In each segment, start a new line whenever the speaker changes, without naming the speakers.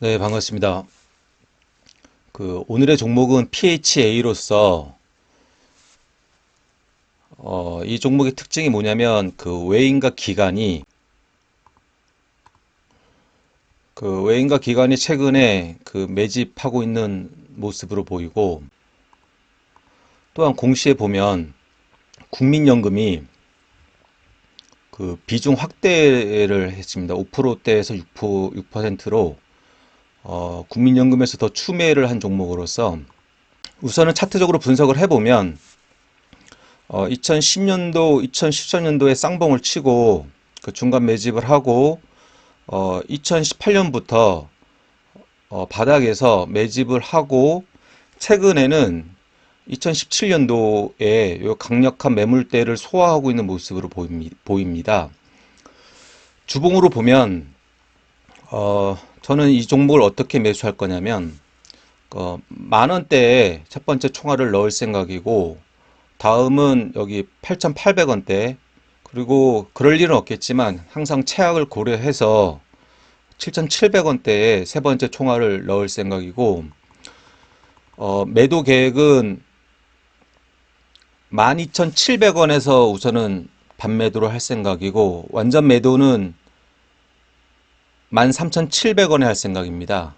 네, 반갑습니다. 그 오늘의 종목은 PHA로서 어, 이 종목의 특징이 뭐냐면 그 외인과 기관이 그 외인과 기관이 최근에 그 매집하고 있는 모습으로 보이고 또한 공시에 보면 국민연금이 그 비중 확대를 했습니다. 5%대에서 6%, 6%로 어, 국민연금에서 더 추매를 한 종목으로서 우선은 차트적으로 분석을 해보면 어, 2010년도, 2013년도에 쌍봉을 치고 그 중간 매집을 하고 어, 2018년부터 어, 바닥에서 매집을 하고 최근에는 2017년도에 요 강력한 매물대를 소화하고 있는 모습으로 보입니- 보입니다. 주봉으로 보면 어, 저는 이 종목을 어떻게 매수할 거냐면, 어, 만 원대에 첫 번째 총알을 넣을 생각이고, 다음은 여기 8,800원대, 그리고 그럴 일은 없겠지만, 항상 최악을 고려해서 7,700원대에 세 번째 총알을 넣을 생각이고, 어, 매도 계획은 12,700원에서 우선은 반매도를 할 생각이고, 완전 매도는 13,700원에 할 생각입니다.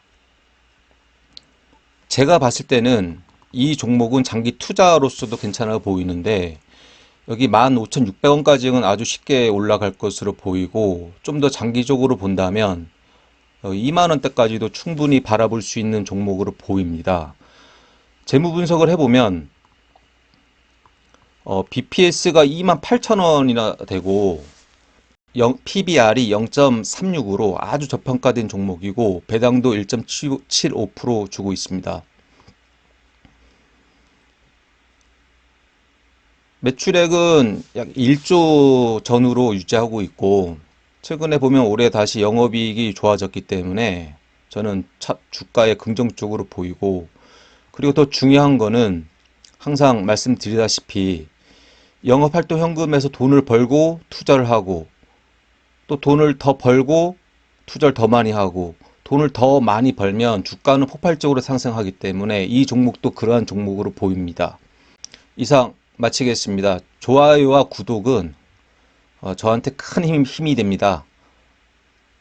제가 봤을 때는 이 종목은 장기 투자로서도 괜찮아 보이는데 여기 15,600원까지는 아주 쉽게 올라갈 것으로 보이고 좀 더 장기적으로 본다면 2만 원대까지도 충분히 바라볼 수 있는 종목으로 보입니다. 재무 분석을 해보면 어, BPS가 28,000원이나 되고 영- PBR이 0.36으로 아주 저평가된 종목이고 배당도 1.75% 주고 있습니다. 매출액은 약 1조 전후로 유지하고 있고 최근에 보면 올해 다시 영업이익이 좋아졌기 때문에 저는 차- 주가에 긍정적으로 보이고 그리고 더 중요한 거는 항상 말씀드리다시피 영업활동 현금에서 돈을 벌고 투자를 하고 또 돈을 더 벌고 투자를 더 많이 하고 돈을 더 많이 벌면 주가는 폭발적으로 상승하기 때문에 이 종목도 그러한 종목으로 보입니다. 이상 마치겠습니다. 좋아요와 구독은 어, 저한테 큰 힘, 힘이 됩니다.